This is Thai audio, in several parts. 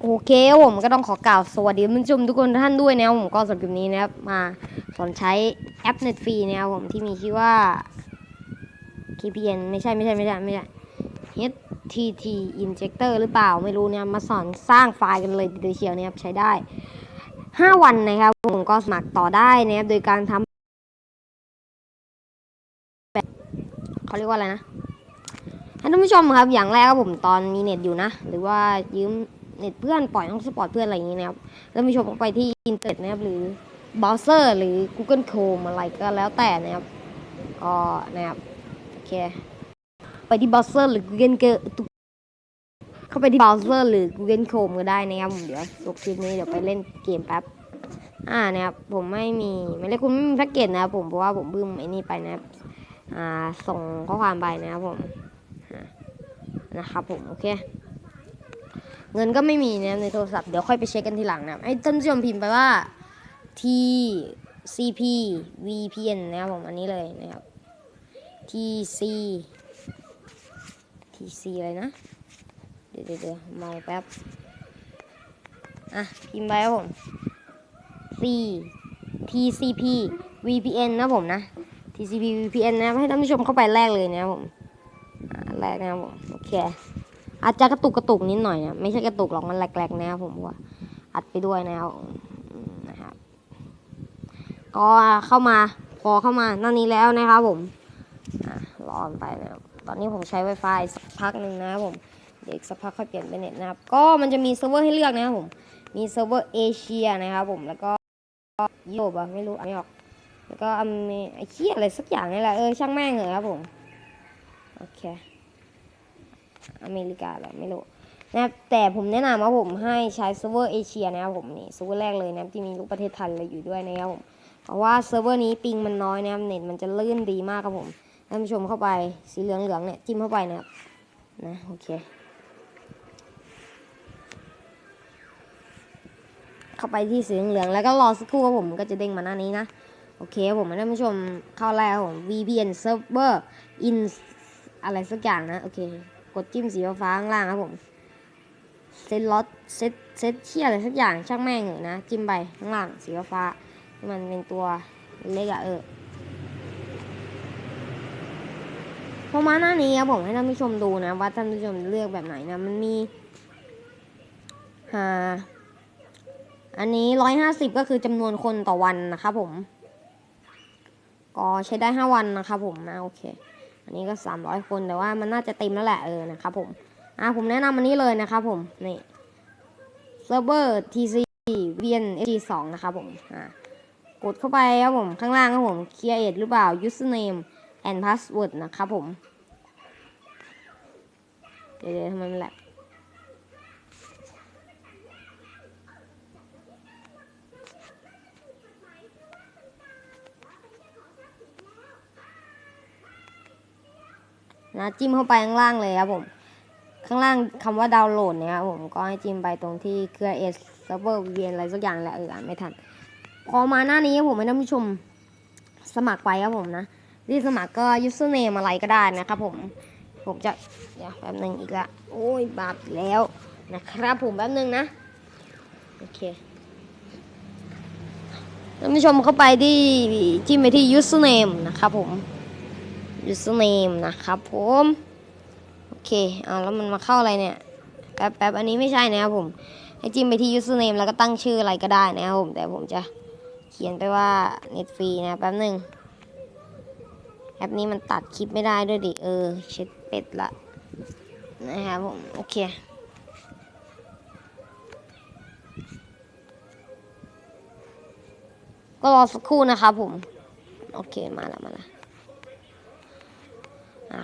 โอเคผมก็ต้องขอกล่าวสวัสดีท่านผู้ชมทุกคนท่านด้วยนะครับผมก็สำหรับคลิปนี้นะครับมาสอนใช้แอป Net ฟรีนะครับผมที่มีชื่อว่า KPN ไม่ใช่ไม่ใช่ไม่ใช่ไม่ใช่ HTT Injector หรือเปล่าไม่รู้เนี่ยมาสอนสร้างไฟล์กันเลยทีเดียวนี่ยครับใช้ได้ 5 วันนะครับผมก็สมัครต่อได้นะครับโดยการทำเขาเรียกว่าอะไรนะ ท่านผู้ชมครับอย่างแรกครับผมตอนมีเน็ตอยู่นะ หรือว่ายืมเน็ตเพื่อนปล่อยห้องสปอร์ตเพื่อนอะไรอย่างนี้นะครับท่านผู้ชมไปที่อินเทอร์เน็ตนะครับหรือเบราว์เซอร์หรือ Google Chrome อะไรก็แล้วแต่นะครับก็นะครับโอเคไปที่เบราว์เซอร์หรือ Google เข้าไปที่เบราว์เซอร์หรือ Google Chrome ก็ได้นะครับผมเดี๋ยวจบคลิปนี้เดี๋ยวไปเล่นเกมแป๊บอ่านะครับผมไม่มีไม่เรียกคุณไม่มีแพ็กเกจนะครับผมเพราะว่าผมเพิ่งไอ้นี่ไปนะครับอ่าส่งข้อความไปนะครับผม นะครับผมโอเค เงินก็ไม่มีนะในโทรศัพท์เดี๋ยวค่อยไปเช็คกันทีหลังนะครับให้ท่านผู้ชมพิมพ์ไปว่า T CP VPN นะครับผมอันนี้เลยนะครับ TC TC อะไรนะ เดี๋ยวเดี๋ยวเดี๋ยวมองแป๊บ อะ พิมพ์ไปครับผม C TCP VPN นะผมนะ TCP VPN นะให้ท่านผู้ชมเข้าไปแรกเลยนะครับผม อ่าแรกนะครับผมโอเคอาจจะกระตุกกระตุกนิดหน่อยนะไม่ใช่กระตุกหรอกมันแหลกๆนะครับผมว่าอัดไปด้วยนะครับอืมนะครับก็เข้ามาพอเข้ามาหน้านี้แล้วนะครับผมรอนไปนะครับตอนนี้ผมใช้ Wi-Fi สักพักหนึ่งนะครับผมเดี๋ยวอีกสักพักค่อยเปลี่ยนเป็นเน็ตนะครับ ก็มันจะมีเซิร์ฟเวอร์ให้เลือกนะครับผม มีเซิร์ฟเวอร์เอเชียนะครับผม แล้วก็ยุโรปอะไม่รู้ไม่ออก แล้วก็อเมไอ้เคียอะไรสักอย่างนี่แหละ เออช่างแม่งเหรอครับผม โอเค อเมริกาหรอไม่รู้นะครับแต่ผมแนะนำว่าผมให้ใช้เซิร์ฟเวอร์เอเชียนะครับผมนี่เซิร์ฟเวอร์แรกเลยนะครับที่มีลูกประเทศไทยอะไรอยู่ด้วยนะครับผมเพราะว่าเซิร์ฟเวอร์นี้ปิงมันน้อยนะครับเน็ตมันจะลื่นดีมากครับผมท่านผู้ชมเข้าไปสีเหลืองๆเนี่ยจิ้มเข้าไปนะครับนะโอเคเข้าไปที่สีเหลืองแล้วก็รอสักครู่ครับผมก็จะเด้งมาหน้านี้นะโอเคครับผมท่านผู้ชมเข้าแล้วผม VPN server in อะไรสักอย่างนะโอเค กดจิ้มสีฟ้าข้างล่างครับผมเซตล็อตเซตเซตเชี่ยอะไรสักอย่างช่างแม่งเหอนะจิ้มไปข้างล่างสีฟ้าที่มันเป็นตัวเล็กอะเออพอมาหน้านี้ครับผมให้ท่านผู้ชมดูนะ ว่าท่านผู้ชมเลือกแบบไหนนะมันมีอ่าอันนี้ร้อยห้าสิบก็คือจำนวนคนต่อวันนะครับผม ก็ใช้ได้ห้าวันนะครับผมนะโอเค อันนี้ก็ 300 คนแต่ว่ามันน่าจะเต็มแล้วแหละเออนะครับผมอะผมแนะนำอันนี้เลยนะครับผมนี่เซิร์ฟเวอร์ TC VN SG2 นะครับผมอะกดเข้าไปครับผมข้างล่างครับผม create หรือเปล่า username and password นะครับผม เดี๋ยวทำไมมันแหลก นะจิ้มเข้าไปข้างล่างเลยครับผม ข้างล่างคำว่าดาวน์โหลดนี่ยครับผมก็ให้จิ้มไปตรงที่เครือ S server VPN อะไรสักอย่างแหละเอออ่านไม่ทัน พอมาหน้านี้ครับผมให้ท่านผู้ชมสมัครไปครับผมนะที่สมัครก็ username อะไรก็ได้นะครับผมผมจะเดี๋ยวแป๊บนึงอีกละโอ้ยบาปแล้วนะครับผมแป๊บนึงนะโอเคท่านผู้ชมเข้าไปที่จิ้มไปที่ username นะครับผม username นะครับผม โอเคเอาแล้วมันมาเข้าอะไรเนี่ย แป๊บแป๊บอันนี้ไม่ใช่นะครับผมให้จิ้มไปที่ username แล้วก็ตั้งชื่ออะไรก็ได้นะครับผม แต่ผมจะเขียนไปว่า net free นะแป๊บหนึ่งแอปนี้มันตัดคลิปไม่ได้ด้วยดิ เออ เช็ดเป็ดละนะครับผม โอเคก็รอสักครู่นะครับผม โอเค มาแล้วมาแล้ว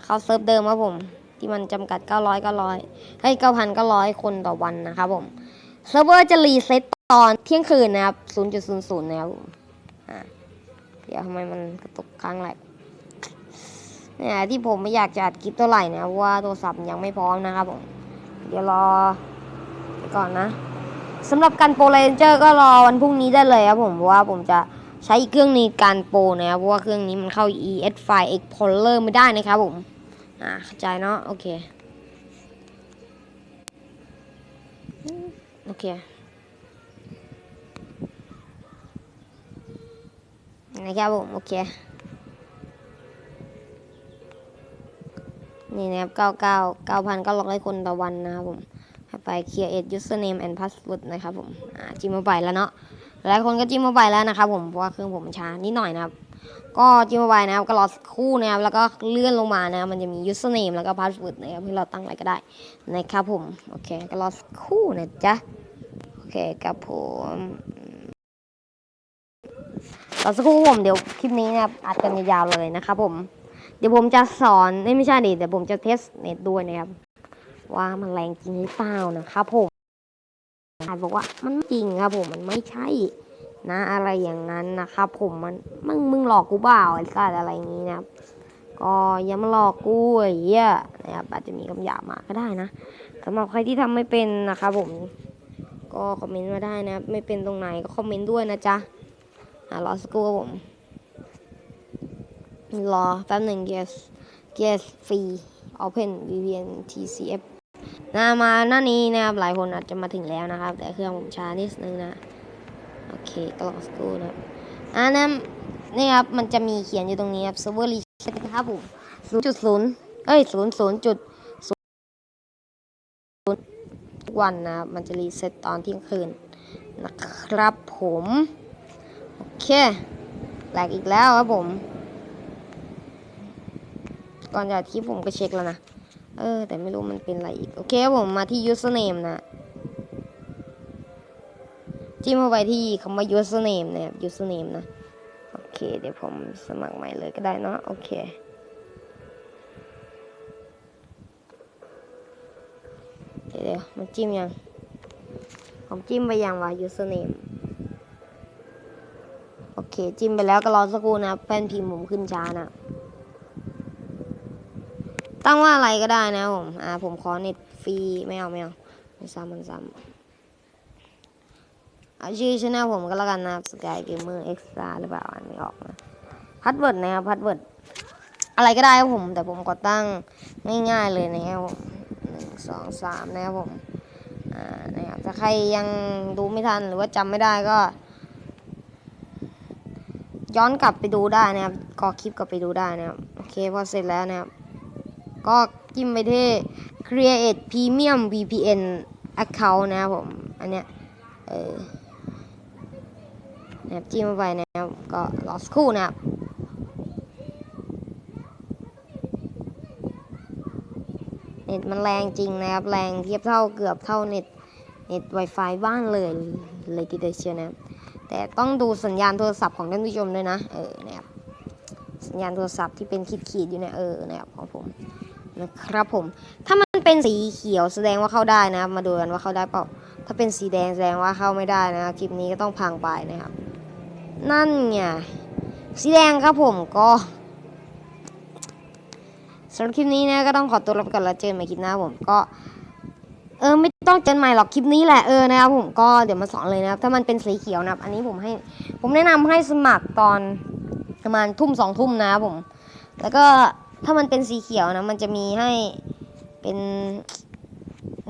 เข้าเซิร์ฟเดิมครับผม ที่มันจำกัด 900 900ให้9,900 คนต่อวันนะครับผมเซิร์ฟเวอร์จะรีเซ็ตตอนเที่ยงคืนนะครับ 0.00 นะครับผมเดี๋ยวทำไมมันกระตุกค้างแหลกเนี่ยที่ผมไม่อยากจะอัดคลิปเท่าไหร่นะเพราะว่าโทรศัพท์ยังไม่พร้อมนะครับผม เดี๋ยวรอไปก่อนนะสำหรับการโปรเลนเจอร์ก็รอวันพรุ่งนี้ได้เลยครับผมเพราะว่าผมจะ ใช้อีกเครื่องนี้การโปรนะครับเพราะว่าเครื่องนี้มันเข้า ES File Explorer ไม่ได้นะครับผมอ่าเข้าใจเนาะโอเคโอเคนะครับผมโอเคนี่นะครับเก้าเก้าเก้าพันเก้าร้อยคนต่อวันนะครับผมไป create username and password นะครับผมอ่าจิ้มมาไปแล้วเนาะ หลายคนก็จิ้มมาไปแล้วนะครับผมเพราะว่าเครื่องผมมันช้านิดหน่อยนะครับ ก็จิ้มมาไปนะครับก็รอสักครู่นะครับแล้วก็เลื่อนลงมานะครับมันจะมี username แล้วก็ password นะครับให้เราตั้งอะไรก็ได้นะครับผมโอเคก็รอสักครู่นะจ๊ะโอเคครับผมรอสักครู่ผมเดี๋ยวคลิปนี้นะครับอัดกันยาวๆเลยนะครับผมเดี๋ยวผมจะสอนไม่ใช่ดิเดี๋ยวผมจะเทสเน็ตด้วยนะครับ ว่ามันแรงจริงหรือเปล่านะครับผม อาจบอกว่ามันไม่จริงครับผมมันไม่ใช่ นะอะไรอย่างนั้นนะครับผมมันมึงมึงหลอกกูเปล่าไอ้สัตว์อะไรอย่างนี้นะครับก็อย่ามาหลอกกูไอ้เหี้ยนะครับอาจจะมีคำหยาบมาก็ได้นะสำหรับใครที่ทำไม่เป็นนะครับผม ก็คอมเมนต์มาได้นะครับไม่เป็นตรงไหนก็คอมเมนต์ด้วยนะจ๊ะอ่ารอสักครู่ครับผมรอแป๊บหนึ่ง yes yes free open vpn tcf นะมาหน้านี้นะครับหลายคนอาจจะมาถึงแล้วนะครับ แต่เครื่องผมช้านิดนึงนะโอเคก็รอสักครู่นะครับอ่านะนี่ครับมันจะมีเขียนอยู่ตรงนี้ครับ server reset นะครับผม0.0เอ้ย00จุดทุกวันนะครับมันจะรีเซ็ตตอนเที่ยงคืนนะครับผมโอเคแหลกอีกแล้วครับผม ก่อนจะที่ผมก็เช็คแล้วนะ เออ แต่ไม่รู้มันเป็นอะไรอีก โอเคผมมาที่ username นะจิ้มเข้าไปที่คำว่า username นะครับ username นะ โอเค เดี๋ยวผมสมัครใหม่เลยก็ได้เนาะโอเคเดี๋ยวมันจิ้มยัง ผมจิ้มไปยังวะ username โอเค จิ้มไปแล้วก็รอสักครู่นะแป้นพิมพ์ผมขึ้นช้านะ ตั้งว่าอะไรก็ได้นะผมอ่าผมขอเน็ตฟรีไม่เอาไม่เอาไม่ซ้ำมันซ้ำเอาชื่อชแนลผมก็แล้วกันนะครับ Sky Gamer Extra หรือเปล่าอ่านไม่ออกนะพัดเวิร์ดนะครับพัดเวิร์ดอะไรก็ได้ครับผม แต่ผมก็ตั้งง่ายๆเลยนะครับผมหนึ่งสองสามนะครับผมอ่านะครับถ้าใครยังดูไม่ทันหรือว่าจำไม่ได้ก็ ย้อนกลับไปดูได้นะครับก็คลิปกลับไปดูได้นะครับโอเคพอเสร็จแล้วนะครับ ก็จิ้มไปที่ create premium VPN account นะครับผม อันเนี้ย เออนะครับจิ้มไปนะครับ ก็รอสคู่นะครับเน็ตมันแรงจริงนะครับ แรงเทียบเท่าเกือบเท่าเน็ตเน็ต Wi-Fi บ้านเลยเลยทีเดียวเชียวนะครับ แต่ต้องดูสัญญาณโทรศัพท์ของท่านผู้ชมด้วยนะ เออนะครับ สัญญาณโทรศัพท์ที่เป็นขีดๆอยู่เนี่ยเออนะครับของผม นะครับผม ถ้ามันเป็นสีเขียวแสดงว่าเข้าได้นะครับ มาดูกันว่าเข้าได้เปล่า ถ้าเป็นสีแดงแสดงว่าเข้าไม่ได้นะครับคลิปนี้ก็ต้องพังไปนะครับ นั่นไงสีแดงครับผมก็สำหรับคลิปนี้นะก็ต้องขอตัวลาไปก่อนแล้วเจอกันใหม่คลิปหน้าผมก็เออไม่ต้องเจอใหม่หรอกคลิปนี้แหละเออนะครับผมก็เดี๋ยวมาสอนเลยนะครับถ้ามันเป็นสีเขียวนะครับอันนี้ผมให้ ผมแนะนำให้สมัครตอนประมาณทุ่มสองทุ่มนะครับผม แล้วก็ ถ้ามันเป็นสีเขียวนะ มันจะมีให้เป็น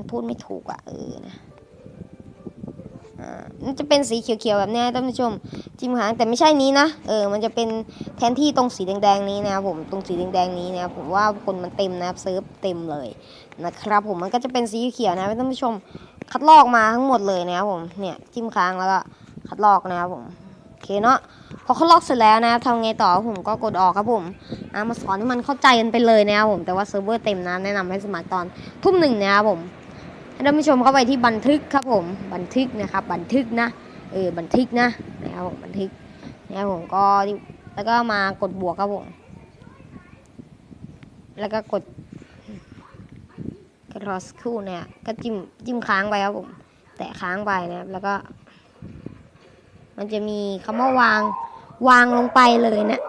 พูดไม่ถูกอะ่ะเออนะอ่ามันจะเป็นสีเขียวๆแบบนี้ท่านผู้ชมจิ้มหางแต่ไม่ใช่นี้นะเออมันจะเป็นแทนที่ตรงสีแดงๆนี้นะครับผมตรงสีแดงๆนี้นะครับผมว่าคนมันเต็มนะครับเซิร์ฟเต็มเลยนะครับผมมันก็จะเป็นสีเขียวนะท่านผู้ชมคัดลอกมาทั้งหมดเลยนะครับผมเนี่ยจิ้มค้างแล้วก็คัดลอกนะครับผมโอเคเนาะ พอเขาล็อกเสร็จแล้วนะครับทำไงต่อผมก็กดออกครับผมอะมาสอนให้มันเข้าใจกันไปเลยนะครับผมแต่ว่าเซิร์ฟเวอร์เต็มนะแนะนำให้สมัครตอนทุ่มหนึ่งนะครับผมให้ท่านผู้ชมเข้าไปที่บันทึกครับผมบันทึกนะครับ บันทึกนะเออบันทึกนะนะครับผมบันทึกนะครับผมก็แล้วก็มากดบวกครับผมแล้วก็กดกรอสคู่เนี่ยก็จิ้มจิ้มค้างไปครับผม แตะค้างไปนะครับแล้วก็ มันจะมีคำว่าวางวางลงไปเลยนะ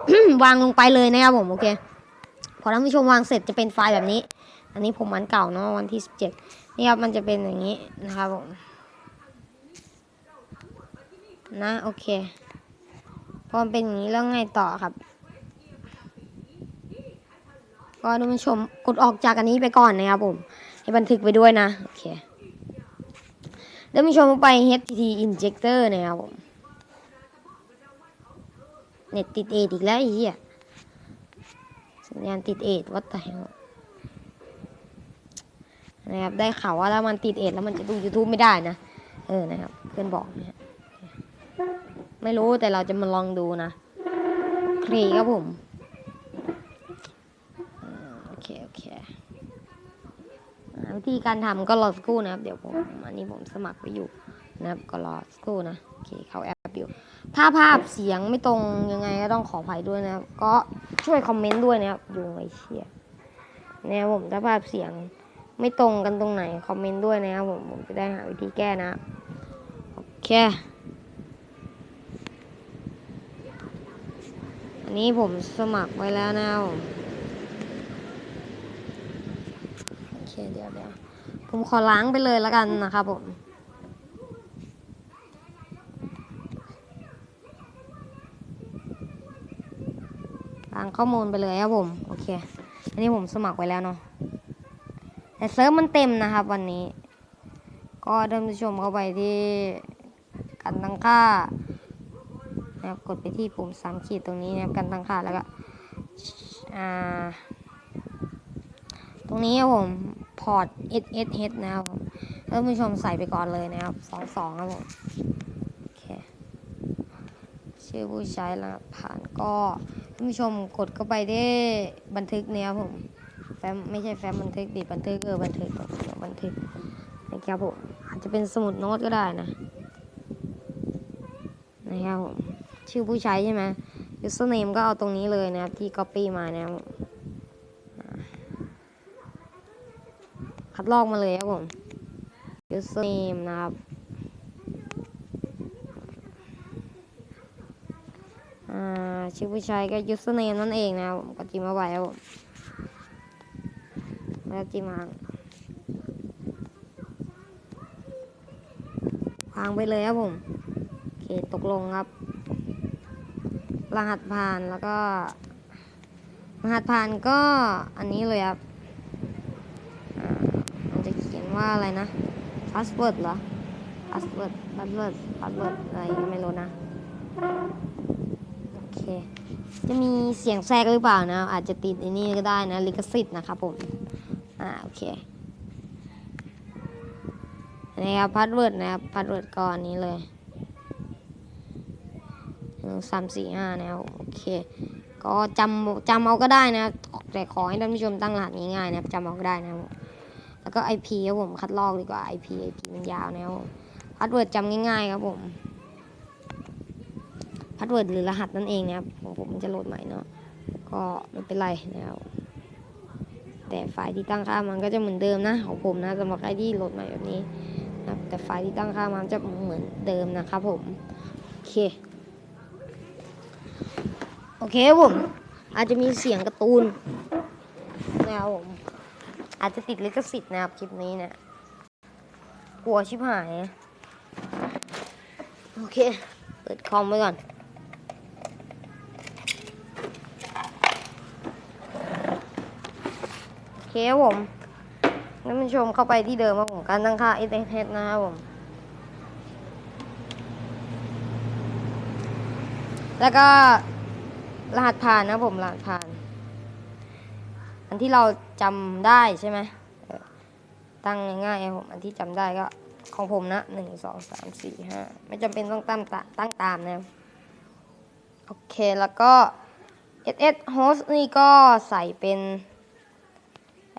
วางลงไปเลยนะครับผมโอเค พอท่านผู้ชมวางเสร็จจะเป็นไฟล์แบบนี้ อันนี้ผมวันเก่าเนาะวันที่สิบเจ็ดนี่ครับมันจะเป็นอย่างนี้นะครับผมนะโอเคพอมันเป็นอย่างนี้แล้วไงต่อครับ ก็ท่านผู้ชมกดออกจากอันนี้ไปก่อนนะครับผมให้บันทึกไปด้วยนะโอเคเดี๋ยวมีชมไป HTT injector นะครับผม เน็ตติดเอดอีกแล้วไอ้เหี้ยสัญญาณติดเอดวัดแต่นะครับได้ข่าวว่าถ้ามันติดเอดแล้วมันจะดู YouTube ไม่ได้นะ เออนะครับ เพื่อนบอกนะไม่รู้แต่เราจะมาลองดูนะโอเคครับผมโอเคโอเควิธีการทำก็รอสักครู่นะครับ เดี๋ยวผมอันนี้ผมสมัครไปอยู่นะครับก็รอสักครู่นะ โอเค เข้าแอป อยู่ถ้าภาพเสียงไม่ตรงยังไงก็ต้องขออภัยด้วยนะครับ ก็ช่วยคอมเมนต์ด้วยนะครับยุงไอเชียเนี่ยผมถ้าภาพเสียงไม่ตรงกันตรงไหนคอมเมนต์ด้วยนะครับผมผมจะได้หาวิธีแก้นะโอเคอันนี้ผมสมัครไว้แล้วนะครับผมโอเคเดี๋ยวเดี๋ยวผมขอล้างไปเลยแล้วกันนะครับผม ล้าง ข้อมูลไปเลยครับผม โอเค อันนี้ผมสมัครไว้แล้วเนาะ แต่เซิร์ฟมันเต็มนะครับวันนี้ ก็ท่านผู้ชมเข้าไปที่การตั้งค่านะครับกดไปที่ปุ่มสามขีดตรงนี้นะครับการตั้งค่าแล้วก็ตรงนี้ครับผมพอร์ต SSH นะครับผมท่านผู้ชมใส่ไปก่อนเลยนะครับสองสองครับผมโอเคชื่อผู้ใช้รหัสผ่านก็ ผู้ชมกดเข้าไปที่บันทึกเนี่ยครับผมแฟ้มไม่ใช่แฟ้มบันทึกดิบันทึกเออบันทึกบันทึกนะครับผมอาจจะเป็นสมุดโน้ตก็ได้นะนะครับผมชื่อผู้ใช้ใช่ไหม username ก็เอาตรงนี้เลยนะครับที่ copy มานะครับคัดลอกมาเลยครับผม username นะครับ อ่า ชื่อผู้ใช้ก็ username นั่นเองนะครับผมก็จิ้มเอาไว้ครับผมแล้วจิ้มวางวางไปเลยครับผมโอเคตกลงครับ รหัสผ่านแล้วก็ รหัสผ่านก็อันนี้เลยครับอ่ามันจะเขียนว่าอะไรนะ password เหรอ password password password อะไรไม่รู้นะ จะมีเสียงแทรกหรือเปล่านะ อาจจะติดในนี้ก็ได้นะ ลิขสิทธิ์นะครับผม อ่า โอเคนี่ครับพาสเวิร์ดนะครับพาสเวิร์ดก่อนนี้เลยหนึ่งสามสี่ห้านะครับโอเค ก็จำจำเอาก็ได้นะ แต่ขอให้ท่านผู้ชมตั้งรหัสง่ายๆนะครับจำเอาก็ได้นะครับแล้วก็ IP ครับผมคัดลอกดีกว่า IP IP มันยาวนะครับพาสเวิร์ดจำง่ายๆครับผม พาสเวิร์ดหรือรหัสนั่นเองนะครับของผมมันจะโหลดใหม่เนาะก็ไม่เป็นไรนะครับแต่ไฟล์ที่ตั้งค่ามันก็จะเหมือนเดิมนะของผมนะสำหรับใครที่โหลดใหม่แบบนี้นะแต่ไฟล์ที่ตั้งค่ามันจะเหมือนเดิมนะครับผมโอเคโอเคผมอาจจะมีเสียงการ์ตูนนะครับผมอาจจะติดลิขสิทธิ์นะครับคลิปนี้เนี่ยกลัวชิบหาย โอเค เปิดคอมไว้ก่อน โอ เคผมท่นผู้ชมเข้าไปที่เดิมครับผมการตั้งค่า S S H นะครับผม แล้วก็รหัสผ่านนะผมรหัสผ่าน อันที่เราจำได้ใช่ไหมตั้งง่ายๆผมอันที่จำได้ก็ของผมนะหนึ่งสองสามสี่ห้าไม่จำเป็นต้องตั้งตาตั้งตามนะครับโอเคแล้วก็ SS host นี่ก็ใส่เป็น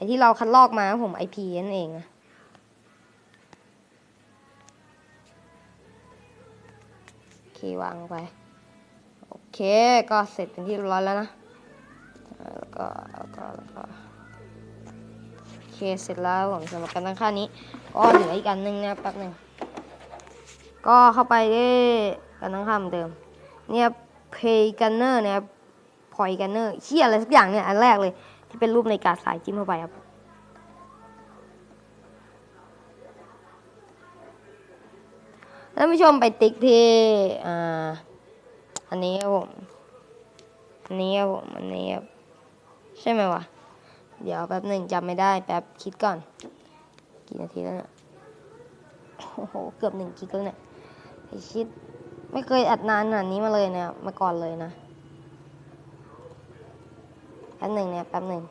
อที่เราคัดลอกมาครับผม IP นั่นเองนะโอเควางไป โอเคก็เสร็จเป็นที่เรียบร้อยแล้วนะแล้วก็แล้วก็แล้วก็โอเคเสร็จแล้วผมสำหรับการตั้งค่านี้ ก็เหลืออีกอันหนึงนะแป๊บหนึ่งก็เข้าไปที่การตั้งค่าเหมือนเดิม เนี่ย Pay Gunner นะครับ Poi Gunner เชี่ยอะไรสักอย่างเนี่ยอันแรกเลย ที่เป็นรูปในกาสายจิ้มเข้าไปครับ ท่านผู้ชมไปติ๊กที่อ่าอันนี้ครับผมอันนี้ครับผมอันนี้ครับใช่ไหมวะ เดี๋ยวแป๊บหนึ่งจำไม่ได้แป๊บคิดก่อน กี่นาทีแล้วเนี่ยโอ้โห เกือบหนึ่งกิกแล้วเนี่ยไอชิด ไม่เคยอัดนานขนาดนี้มาเลยเนี่ยมาก่อนเลยนะ ป๊บหนึ่งเนี่ยแป๊บหนึ่ง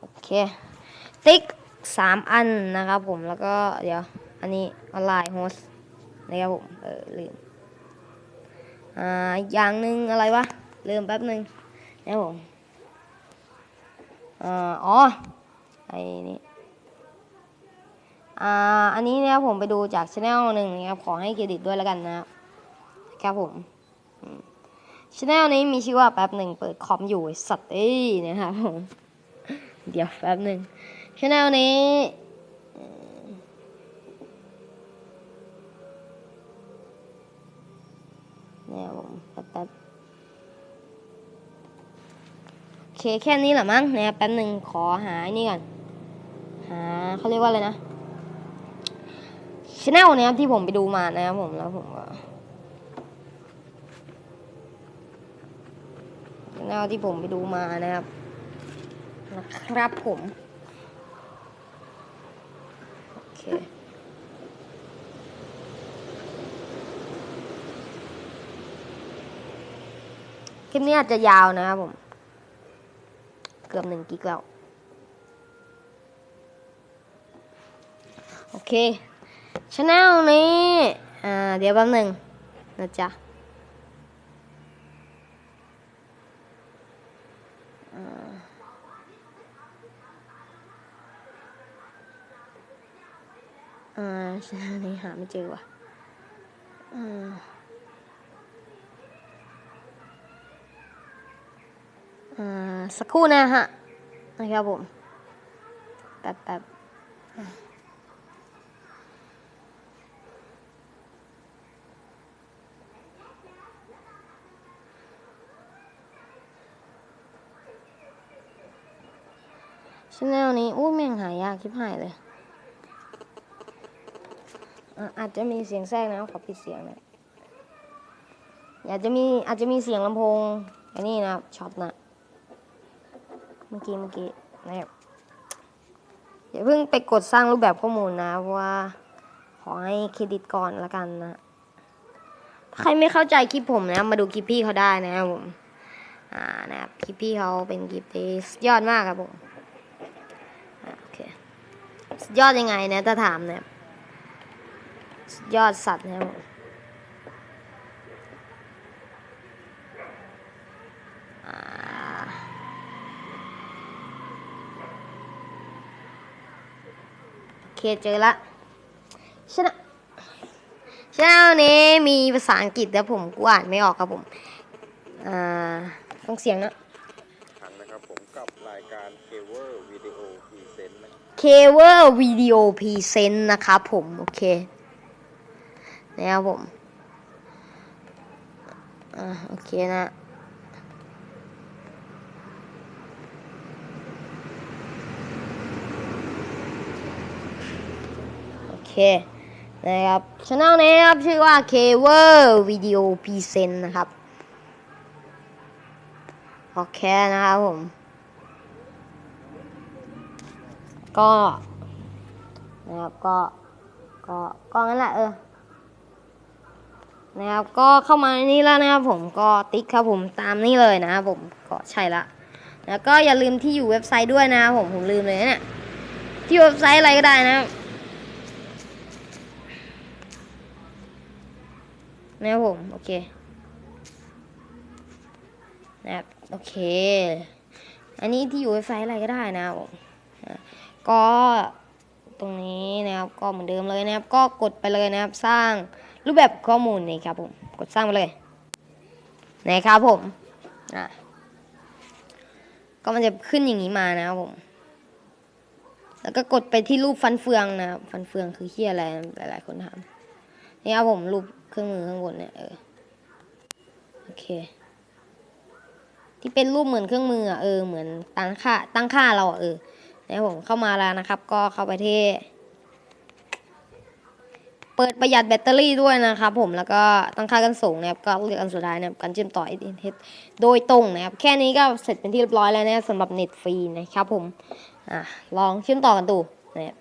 โอเคติ๊กสามอันนะครับผมแล้วก็เดี๋ยว อันนี้ออนไลน์โฮสนะครับผมเออลืมอ่าอย่างหนึ่งอะไรวะ ลืมแป๊บหนึ่งนะครับผมอ่าอ๋อไอ้นี่อ่าอันนี้นะครับผมไปดูจากช anel หนึ่งนะครับขอให้เครดิตด้วยแล้วกันนะครับครับผม ช anel นี้มีชื่อว่าแป๊บหนึ่งเปิดคอมอยู่สัตว์เอ้ยนะครับผมเดี๋ยวแป๊บหนึ่งช anel นี้เนี่ยผมแป๊บโอเคแค่นี้แหละมั้งนะครับแป๊บหนึ่งขอหานี่ก่อนหาเขาเรียกว่าอะไรนะช anel นะครับที่ผมไปดูมานะครับผมแล้วผมก็ ช anel ที่ผมไปดูมานะครับ นะครับผม โอเคคลิปนี้อาจจะยาวนะครับผม เกือบหนึ่งกิกแล้ว โอเคช anel นี้ อ่า เดี๋ยวแป๊บหนึ่งนะจ๊ะ อ่าช anel นี้หาไม่เจอว่ะอ่าสักครู่นะฮะนะครับผมแป๊บแป๊บชแนลนี้อู้แม่งหายากชิบหายเลย อาจจะมีเสียงแทรกนะขอปิดเสียงนะอาจจะมีอาจจะมีเสียงลำโพงไอ้นี่นะช็อตนะเมื่อกี้เมื่อกี้นะครับอย่าเพิ่งไปกดสร้างรูปแบบข้อมูลนะว่าขอให้เครดิตก่อนละกันนะใครไม่เข้าใจคลิปผมนะ มาดูคลิปพี่เขาได้นะครับผมอ่านะครับคลิปพี่เขาเป็นคลิปที่สุดยอดมากครับผมโอเคยอดยังไงนี่ยถ้าถามเนี่ย ยอดสัตว์นะครับผมอ่าโอเคเจอละชนะชแนลนี้มีภาษาอังกฤษแต่ผมกูอ่านไม่ออกครับผม อ่าต้องเสียงนะทันนะครับผมกับรายการ Cover Video Present นะเคเวอร์วิดีโอพรีเซนต์นะครับผม โอเค นะครับผมอ่าโอเคนะโอเคนะครับช anel นี้นะครับ ชื่อว่า k w e r Video p s e n นะครับ โอเคนะครับผม ก็ นะครับ ก็ ก็ ก็งั้นแหละเออ นะครับก็เข้ามาในนี้แล้วนะครับผมก็ติ๊กครับผมตามนี้เลยนะครับผมก็ใช่ละแล้วก็อย่าลืมที่อยู่เว็บไซต์ด้วยนะครับผมผมลืมเลยนะเนี่ยที่เว็บไซต์อะไรก็ได้นะครับนะครับผมโอเคนะครับโอเค อันนี้ที่อยู่เว็บไซต์อะไรก็ได้นะครับผมก็ตรงนี้นะครับก็เหมือนเดิมเลยนะครับ ก็กดไปเลยนะครับสร้าง รูปแบบข้อมูลนี่ครับผมกดสร้างไปเลยนะครับผมอะก็มันจะขึ้นอย่างนี้มานะครับผม แล้วก็กดไปที่รูปฟันเฟืองนะครับฟันเฟืองคือเฮียอะไรหลายๆคนถามนี่ครับผมรูปเครื่องมือข้างบนเนี่ยเออโอเค ที่เป็นรูปเหมือนเครื่องมืออะเออเหมือนตั้งค่าตั้งค่าเราเออนะครับผมเข้ามาแล้วนะครับ ก็เข้าไปที่ เปิดประหยัดแบตเตอรี่ด้วยนะครับผมแล้วก็ตั้งค่ากันสูงนะครับก็เลือกอันสุดท้ายนะครับการเชื่อมต่ออินเทอร์เน็ตโดยตรงนะครับแค่นี้ก็เสร็จเป็นที่เรียบร้อยแล้วนะสำหรับเน็ตฟรีนะครับผมอะลองเชื่อมต่อกันดูนะครับ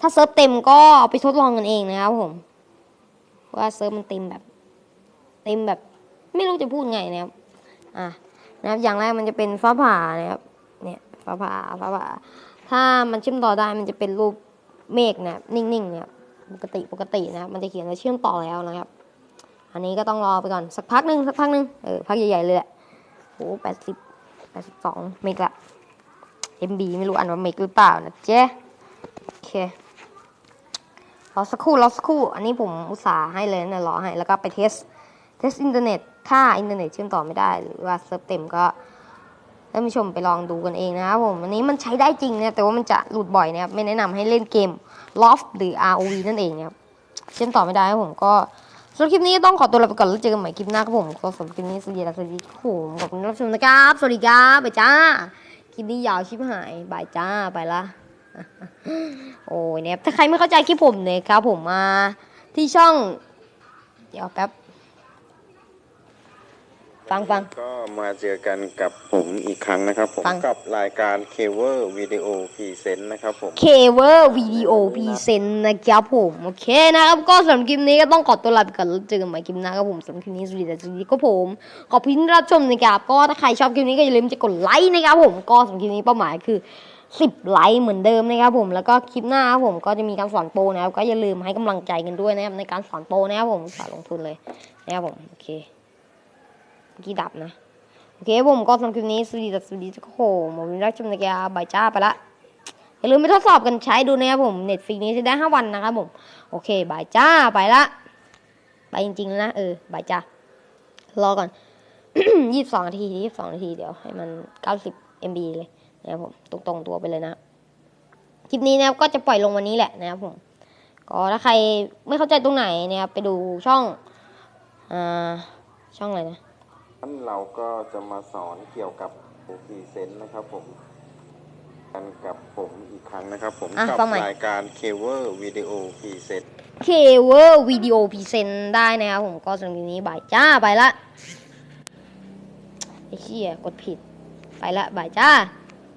ถ้าเซิร์ฟเต็มก็เอาไปทดลองกันเองนะครับผมว่าเซิร์ฟมันเต็มแบบ เต็มแบบ ไม่รู้จะพูดไงนะครับอะนะครับอย่างแรกมันจะเป็นฟ้าผ่านะครับเนี่ยฟ้าผ่าฟ้าผ่าถ้ามันเชื่อมต่อได้มันจะเป็นรูปเมฆนะครับนิ่งๆนะครับ ปกติปกตินะครับ มันจะเขียนว่าเชื่อมต่อแล้วนะครับ อันนี้ก็ต้องรอไปก่อนสักพักหนึ่งสักพักหนึ่งเออพักใหญ่ๆเลยแหละโอ้แปดสิบแปดสิบสองเมกละ MB ไม่รู้อ่านว่าเมกหรือเปล่านะเจ๊โอเครอสักครู่รอสักครู่ อันนี้ผมอุตส่าห์ให้เลยนะรอให้แล้วก็ไปเทสเทสอินเทอร์เน็ตถ้าอินเทอร์เน็ตเชื่อมต่อไม่ได้ หรือว่าเซิร์ฟเต็มก็ ท่านผู้ชมไปลองดูกันเองนะครับผมอันนี้มันใช้ได้จริงนะแต่ว่ามันจะหลุดบ่อยนะครับไม่แนะนำให้เล่นเกม Loft หรือ ROV นั่นเองนะครับเชื่อมต่อไม่ได้ครับผมก็สำหรับคลิปนี้ต้องขอตัวลาไปก่อนแล้วเจอกันใหม่คลิปหน้าครับผมก็สำหรับคลิปนี้สวัสดีครับสวัสดีครับผมขอบคุณรับชมนะครับสวัสดีครับไปจ้าคลิปนี้ยาวชิบหายบายจ้าไปละโอ้ยเนี่ยถ้าใครไม่เข้าใจคลิปผมเนี่ยครับผมมาที่ช่อง เดี๋ยวแป๊บ ฟังฟัง ก็มาเจอกันกับผมอีกครั้งนะครับ ผมฟัง กับรายการ c a v e r Video Present นะครับผม เคเวอร์วิดีโอพรีเซนต์นะครับผม โอเคนะครับ ก็สำหรับคลิปนี้ก็ต้องขอตัวลาไปก่อนแล้วเจอกันใหม่คลิปหน้าครับผมสำหรับคลิปนี้สวัสดีแต่สวัสดีก็ผม ขอบคุณที่รับชมนะครับ ก็ถ้าใครชอบคลิปนี้ก็อย่าลืมจะกดไลค์นะครับผม ก็สำหรับคลิปนี้เป้าหมายคือ 10 ไลค์เหมือนเดิมนะครับผม แล้วก็คลิปหน้าครับผมก็จะมีการสอนโปรนะครับ ก็อย่าลืมให้กำลังใจกันด้วยนะครับในการสอนโปรนะครับผมสอนลงทุนเลยนะครับผม โอเคเมื่อ กี้ดับนะ โอเคผมก็สำหรับคลิปนี้สวัสดีสวัสดีทุกคนผมรับชมนะครับบายจ้าไปละ อย่าลืมไปทดสอบกันใช้ดูนะครับผมเน็ตฟรีนี้จะได้ห้าวันนะครับผม โอเคบายจ้าไปละ ไปจริงๆแล้วนะ เออบายจ้ารอก่อนยี่สิบสองนาทียี่สิบสองนาทีเดี๋ยวให้มันเก้าสิบ MB เลยนะครับผมตรงๆตัวไปเลยนะคลิปนี้นะครับก็จะปล่อยลงวันนี้แหละนะครับผมก็ถ้าใครไม่เข้าใจตรงไหนนะครับไปดูช่องอ่าช่องอะไรนะ นั้นเราก็จะมาสอนเกี่ยวกับ Present นะครับผมกันกับผมอีกครั้งนะครับผมอะกัฟังใหม่ รายการ c a v e r Video Present เคเวอร์วิดีโอพรีเซนต์ได้นะครับผมก็สำหรับคลิปนี้บายจ้า ไปละไอ้เหี้ยกดผิด ไปละบายจ้า